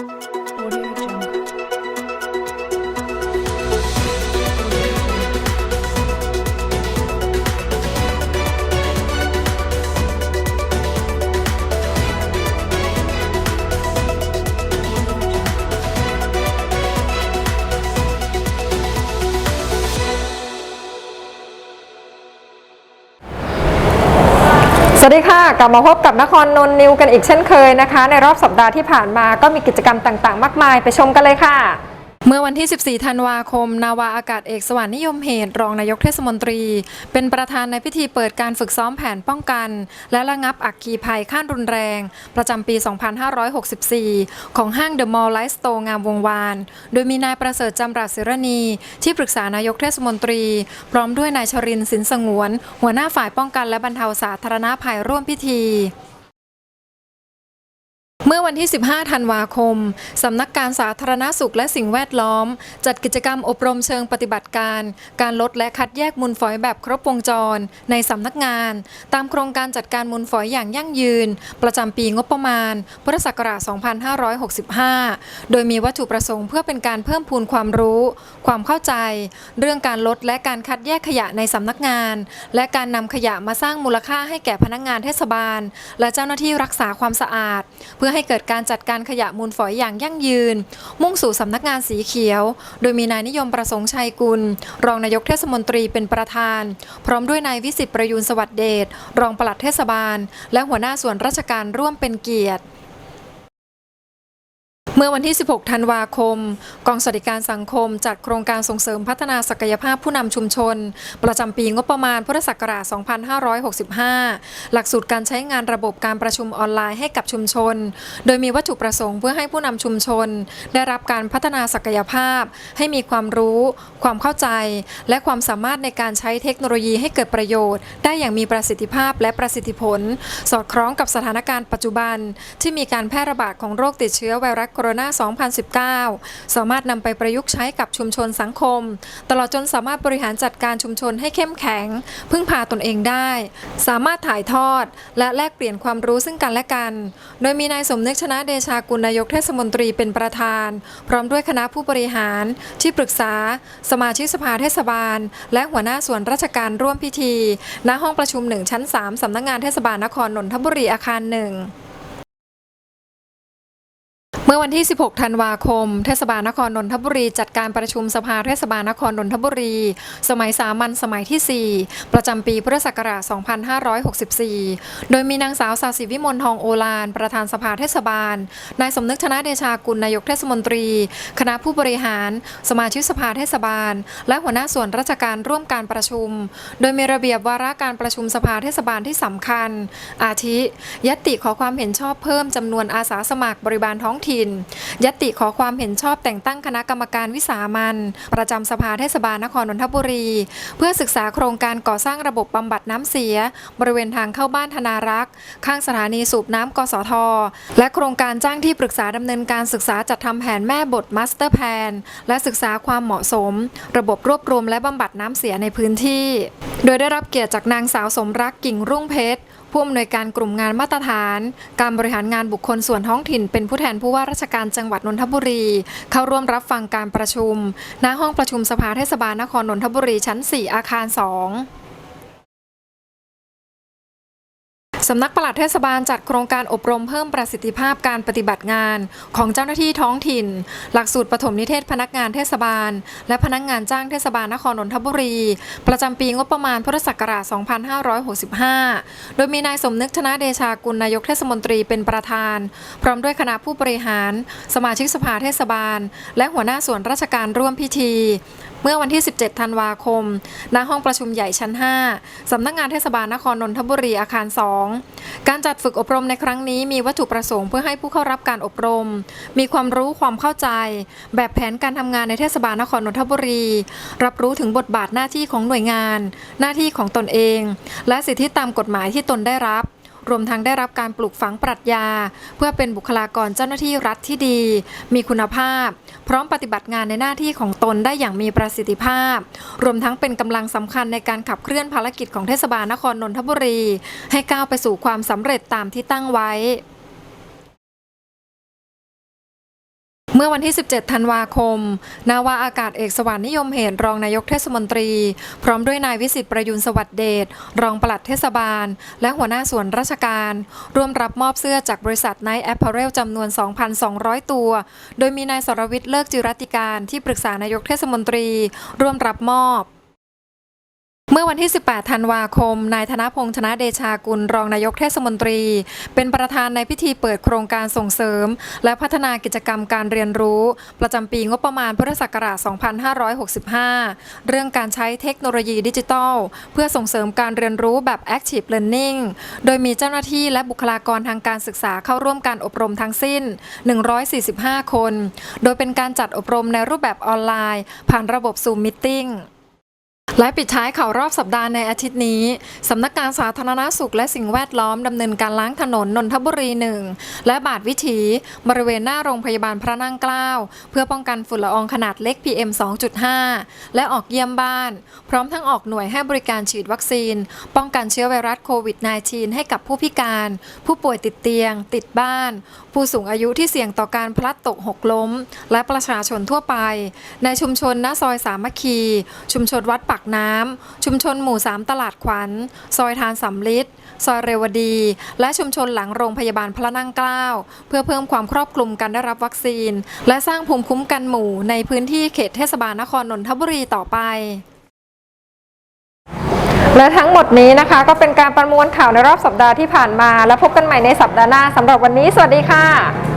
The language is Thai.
Thank you สวัสดีค่ะ กลับมาพบกับนครนนนิวกันอีกเช่นเคยนะคะ ในรอบสัปดาห์ที่ผ่านมาก็มีกิจกรรมต่างๆ มากมายไปชมกันเลยค่ะ เมื่อวันที่ 14 ธันวาคม นาวาอากาศเอกสวรรค์นิยมเหตุ รองนายกเทศมนตรี เป็นประธานในพิธีเปิดการฝึกซ้อมแผนป้องกัน และระงับอักคีภัยขั้นรุนแรง ประจำปี 2564 ของห้างเดอะมอลล์ไลฟ์สโตร์งามวงวาน โดยมีนายประเสริฐจำรัดศิรณี ที่ปรึกษานายกเทศมนตรี พร้อมด้วยนายชรินสินสงวน หัวหน้าฝ่ายป้องกันและบรรเทาสาธารณภัยร่วมพิธี เมื่อวันที่ 15 ธันวาคม สำนักการสาธารณสุขและสิ่งแวดล้อม จัดกิจกรรมอบรมเชิงปฏิบัติการ การลดและคัดแยกมูลฝอยแบบครบวงจร ในสำนักงาน ตามโครงการจัดการมูลฝอยอย่างยั่งยืน ประจำปีงบประมาณ พุทธศักราช 2565 โดยมีวัตถุประสงค์เพื่อเป็นการเพิ่มพูนความรู้ ความเข้าใจ เรื่องการลดและการคัดแยกขยะในสำนักงาน และการนำขยะมาสร้างมูลค่าให้แก่พนักงานเทศบาล และเจ้าหน้าที่รักษาความสะอาด เพื่อให้ให้เกิดการจัดการขยะมูลฝอยอย่างยั่งยืน มุ่งสู่สำนักงานสีเขียว โดยมีนายนิยมประสงค์ชัยกุล รองนายกเทศมนตรีเป็นประธาน พร้อมด้วยนายวิสิตประยูนสวัสดเดชรองปลัดเทศบาล และหัวหน้าส่วนราชการร่วมเป็นเกียรติ เมื่อวันที่ 16 ธันวาคม กองสวัสดิการสังคม จัดโครงการส่งเสริมพัฒนาศักยภาพผู้นำชุมชน ประจำปีงบประมาณพุทธศักราช 2565 หลักสูตรการใช้งานระบบการประชุมออนไลน์ให้กับชุมชน โดยมีวัตถุประสงค์เพื่อให้ผู้นำชุมชน ได้รับการพัฒนาศักยภาพ ให้มีความรู้ ความเข้าใจ และความสามารถในการใช้เทคโนโลยีให้เกิดประโยชน์ ได้อย่างมีประสิทธิภาพและประสิทธิผล สอดคล้องกับสถานการณ์ปัจจุบัน ที่มีการแพร่ระบาดของโรคติดเชื้อไวรัสโคโรนา2019 สามารถนำไปประยุกต์ใช้กับชุมชนสังคม ตลอดจนสามารถบริหารจัดการชุมชนให้เข้มแข็ง พึ่งพาตนเองได้ สามารถถ่ายทอด และแลกเปลี่ยนความรู้ซึ่งกันและกัน โดยมีนายสมนึกชนะเดชากุลนายกเทศมนตรีเป็นประธาน พร้อมด้วยคณะผู้บริหาร ที่ปรึกษา สมาชิกสภาเทศบาล และหัวหน้าส่วนราชการร่วมพิธี ณห้องประชุม 1 ชั้น 3สำนักงานเทศบาลนครนนทบุรีอาคารหนึ่ง มื่อวันที่ 16 ธันวาคม เทศบาลนครนนทบุรี จัดการประชุมสภาเทศบาลนครนนทบุรี สมัยสามัญสมัยที่ 4 ประจำปีพุทธศักราช 2564 โดยมีนางสาวสาสิวิมลทองโอฬารประธานสภาเทศบาล นายสมนึกชนะเดชากุลนายกเทศมนตรี คณะผู้บริหาร สมาชิกสภาเทศบาล และหัวหน้าส่วนราชการร่วมการประชุม โดยมีระเบียบวาระการประชุมสภาเทศบาลที่สำคัญ อาทิ ยติขอความเห็นชอบเพิ่มจำนวนอาสาสมัครบริบาลท้องถิ่นถิ่น ยติขอความเห็นชอบแต่งตั้งคณะกรรมการวิสามันประจำสภาเทศบาลนครนนทบุรี เพื่อศึกษาโครงการก่อสร้างระบบบำบัดน้ำเสีย บริเวณทางเข้าบ้านธนารักษ์ ข้างสถานีสูบน้ำกสท และโครงการจ้างที่ปรึกษาดำเนินการศึกษาจัดทำแผนแม่บทมาสเตอร์แพนและศึกษาความเหมาะสม ระบบรวบรวมและบำบัดน้ำเสียในพื้นที่ โดยได้รับเกียรติจากนางสาวสมรักกิ่งรุ่งเพชร ผู้อำนวยการกลุ่มงานมาตรฐาน การบริหารงานบุคคลส่วนท้องถิ่น เป็นผู้แทนผู้ว่าราชการจังหวัดนนทบุรี เข้าร่วมรับฟังการประชุม ณห้องประชุมสภาเทศบาลนครนนทบุรีชั้น 4 อาคาร 2 สำนักปลัดเทศบาลจัดโครงการอบรมเพิ่มประสิทธิภาพการปฏิบัติงานของเจ้าหน้าที่ท้องถิ่น หลักสูตรปฐมนิเทศพนักงานเทศบาล และพนักงานจ้างเทศบาลนครนนทบุรี ประจำปีงบประมาณพุทธศักราช 2565 โดยมีนายสมนึกชนะเดชากุลนายกเทศมนตรีเป็นประธาน พร้อมด้วยคณะผู้บริหาร สมาชิกสภาเทศบาล และหัวหน้าส่วนราชการร่วมพิธีเมื่อวันที่ 17 ธันวาคม ณ ห้องประชุมใหญ่ชั้น 5 สำนักงานเทศบาลนครนนทบุรีอาคาร 2การจัดฝึกอบรมในครั้งนี้มีวัตถุประสงค์เพื่อให้ผู้เข้ารับการอบรม มีความรู้ความเข้าใจ แบบแผนการทำงานในเทศบาลนครนนทบุรี รับรู้ถึงบทบาทหน้าที่ของหน่วยงาน หน้าที่ของตนเอง และสิทธิตามกฎหมายที่ตนได้รับ รวมทั้งได้รับการปลูกฝังปรัชญา เพื่อเป็นบุคลากรเจ้าหน้าที่รัฐที่ดี มีคุณภาพ พร้อมปฏิบัติงานในหน้าที่ของตนได้อย่างมีประสิทธิภาพ รวมทั้งเป็นกำลังสำคัญในการขับเคลื่อนภารกิจของเทศบาลนครนนทบุรี ให้ก้าวไปสู่ความสำเร็จตามที่ตั้งไว้ มื่อวันที่ 17 ธันวาคม นาวาอากาศเอกสวรรค์นิยมเหตุรองนายกเทศมนตรี พร้อมด้วยนายวิสิตประยุนสวัสดเดชรองปลัดเทศบาล และหัวหน้าส่วนราชการ ร่วมรับมอบเสื้อจากบริษัทไนท์แอปเปอเรลจำนวน 2,200 ตัว โดยมีนายสรวิทย์เลิกจิรัติการที่ปรึกษานายกเทศมนตรี ร่วมรับมอบ เมื่อวันที่ 18 ธันวาคม นายธนพงษ์ชนะเดชากุล รองนายกเทศมนตรี เป็นประธานในพิธีเปิดโครงการส่งเสริม และพัฒนากิจกรรมการเรียนรู้ ประจำปีงบประมาณพุทธศักราช 2565 เรื่องการใช้เทคโนโลยีดิจิทัล เพื่อส่งเสริมการเรียนรู้แบบ Active Learning โดยมีเจ้าหน้าที่และบุคลากรทางการศึกษาเข้าร่วมการอบรมทั้งสิ้น 145 คน โดยเป็นการจัดอบรมในรูปแบบออนไลน์ ผ่านระบบ Zoom Meeting และปิดท้ายข่าวรอบสัปดาห์ในอาทิตย์นี้ สำนักงานสาธารณสุขและสิ่งแวดล้อมดำเนินการล้างถนนนนทบุรีหนึ่งและบาทวิถี บริเวณหน้าโรงพยาบาลพระนั่งเกล้า เพื่อป้องกันฝุ่นละอองขนาดเล็ก PM 2.5 และออกเยี่ยมบ้าน พร้อมทั้งออกหน่วยให้บริการฉีดวัคซีน ป้องกันเชื้อไวรัสโควิด -19 ให้กับผู้พิการ ผู้ป่วยติดเตียง ติดบ้าน ผู้สูงอายุที่เสี่ยงต่อการพลัดตกหกล้ม และประชาชนทั่วไป ในชุมชนหน้าซอยสามัคคี ชุมชนวัดปากน้ำ ชุมชนหมู่ 3 ตลาดขวัญ ซอยทานสำลิดซอยเรวดี และชุมชนหลังโรงพยาบาลพระนั่งเกล้า เพื่อเพิ่มความครอบคลุมการได้รับวัคซีน และสร้างภูมิคุ้มกันหมู่ในพื้นที่เขตเทศบาลนครนนทบุรีต่อไปและทั้งหมดนี้นะคะก็เป็นการประมวลข่าวในรอบสัปดาห์ที่ผ่านมา แล้วพบกันใหม่ในสัปดาห์หน้าสำหรับวันนี้ สวัสดีค่ะ